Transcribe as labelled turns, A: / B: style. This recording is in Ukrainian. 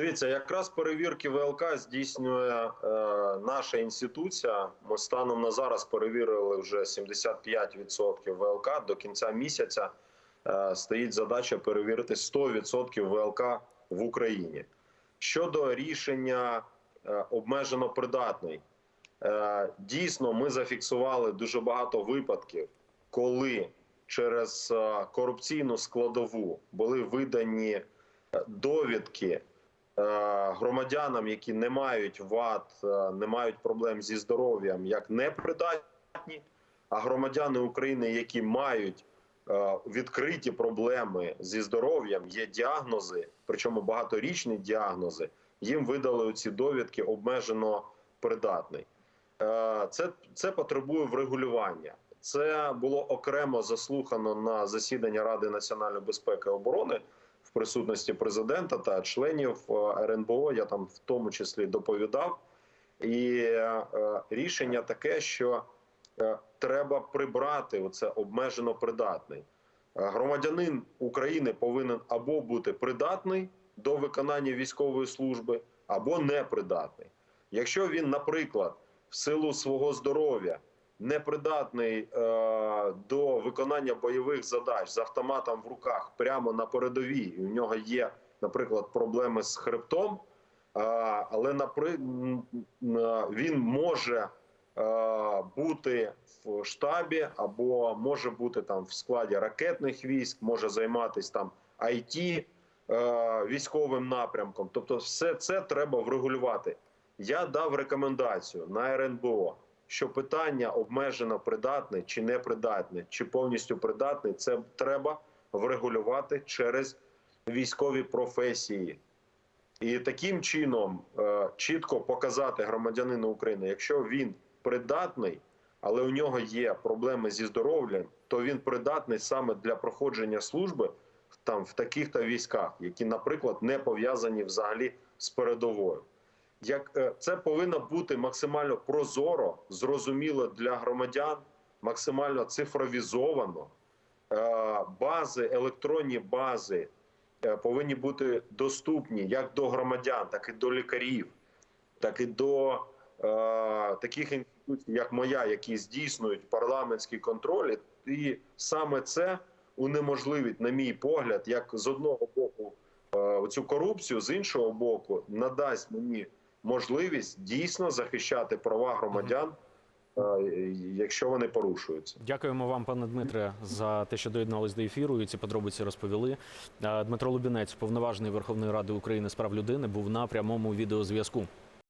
A: Дивіться, якраз перевірки ВЛК здійснює е, наша інституція. Ми станом на зараз перевірили вже 75% ВЛК. До кінця місяця е, стоїть задача перевірити 100% ВЛК в Україні. Щодо рішення е, обмежено придатний, е, дійсно ми зафіксували дуже багато випадків, коли через е, корупційну складову були видані е, довідки громадянам, які не мають вад, е, не мають проблем зі здоров'ям, як непридатні, а громадяни України, які мають е, відкриті проблеми зі здоров'ям, є діагнози, причому багаторічні діагнози, їм видали ці довідки обмежено придатний. Е, Це, це потребує врегулювання. Це було окремо заслухано на засіданні Ради національної безпеки і оборони в присутності президента та членів е, РНБО. Я там в тому числі доповідав. І е, рішення таке, що е, треба прибрати оце обмежено придатний. Громадянин України повинен або бути придатний до виконання військової служби, або непридатний. Якщо він, наприклад, в силу свого здоров'я непридатний е, до виконання бойових задач з автоматом в руках прямо на передовій, і у нього є, наприклад, проблеми з хребтом, е, але напри... м, він може е, бути в штабі або може бути там в складі ракетних військ, може займатися там IT е, військовим напрямком. Тобто, все це треба врегулювати. Я дав рекомендацію на РНБО, що питання обмежено придатне чи непридатне, чи повністю придатний, це треба врегулювати через військові професії. І таким чином е, чітко показати громадянину України, якщо він придатний, але у нього є проблеми зі здоров'ям, то він придатний саме для проходження служби там в таких то військах, які, наприклад, не пов'язані взагалі з передовою. Як е, це повинно бути максимально прозоро, зрозуміло для громадян, максимально цифровізовано. Е, Бази, електронні бази е, повинні бути доступні як до громадян, так і до лікарів, так і до е, таких інституцій, як моя, які здійснюють парламентський контроль. І саме це унеможливить, на мій погляд, як з одного боку е, цю корупцію, з іншого боку, надасть мені можливість дійсно захищати права громадян, е, якщо вони порушуються.
B: Дякуємо вам, пане Дмитре, за те, що доєднались до ефіру і ці подробиці розповіли. Е, Дмитро Лубінець, повноважений Верховної Ради України з прав людини, був на прямому відеозв'язку.